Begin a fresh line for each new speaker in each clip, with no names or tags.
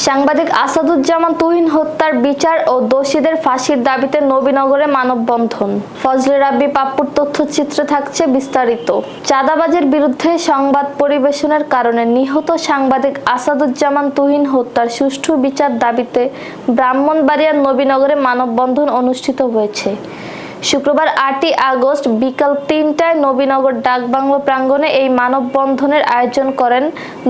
সাংবাদিক আসাদুজ্জামান তুহিন হত্যার বিচার ও দোষীদের ফাঁসির দাবিতে নবীনগরে মানববন্ধন। ফজলে রাব্বি পাপ্পুর তথ্যচিত্রে থাকছে বিস্তারিত। চাঁদাবাজের বিরুদ্ধে সংবাদ পরিবেশনের কারণে নিহত সাংবাদিক আসাদুজ্জামান তুহিন হত্যার সুষ্ঠু বিচার দাবিতে ব্রাহ্মণবাড়িয়ার নবীনগরে মানববন্ধন অনুষ্ঠিত হয়েছে। শুক্রবার আটই আগস্ট বিকাল তিনটায় নবীনগর ডাকবাংলো প্রাঙ্গণে এই মানববন্ধনের আয়োজন করেন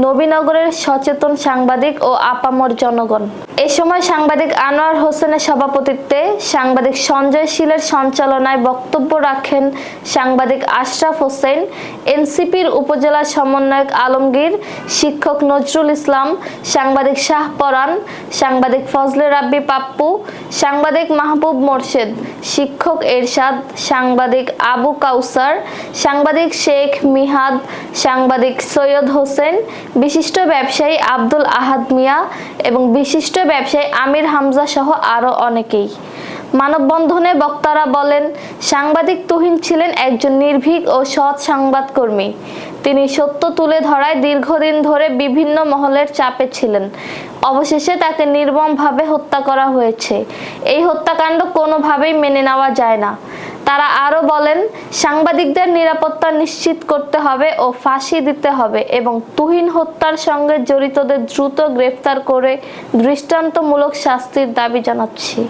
নবীনগরের সচেতন সাংবাদিক ও আপামর জনগণ। এ সময় সাংবাদিক আনোয়ার হোসেনের সভাপতিত্বে সাংবাদিক সঞ্জয় শীলের সঞ্চালনায় বক্তব্য রাখেন সাংবাদিক আশরাফ হোসেন, এনসিপির উপজেলা সমন্বয়ক আলমগীর, শিক্ষক নজরুল ইসলাম, সাংবাদিক শাহ পরান সাংবাদিক ফজলে রাব্বি পাপ্পু, সাংবাদিক মাহবুব মোর্শেদ, শিক্ষক এরশাদ, সাংবাদিক আবু কাউসার, সাংবাদিক শেখ মিহাদ, সাংবাদিক সৈয়দ হোসেন, বিশিষ্ট ব্যবসায়ী আব্দুল আহাদ মিয়া এবং বিশিষ্ট ব্যবসায়ী আমির হামজা সহ আরও অনেকেই। মানববন্ধনে বক্তারা বলেন, সাংবাদিক তুহিন ছিলেন একজন নির্ভীক ও সৎ সংবাদকর্মী। তিনি সত্য তুলে ধরায় দীর্ঘদিন ধরে বিভিন্ন মহলের চাপে ছিলেন। অবশেষে তাকে নির্মমভাবে হত্যা করা হয়েছে। এই হত্যাকাণ্ড কোনোভাবেই মেনে নেওয়া যায় না। তারা আরও বলেন, সাংবাদিকদের নিরাপত্তা নিশ্চিত করতে হবে ও ফাঁসি দিতে হবে এবং তুহিন হত্যার সঙ্গে জড়িতদের দ্রুত গ্রেফতার করে দৃষ্টান্তমূলক শাস্তির দাবি জানাচ্ছি।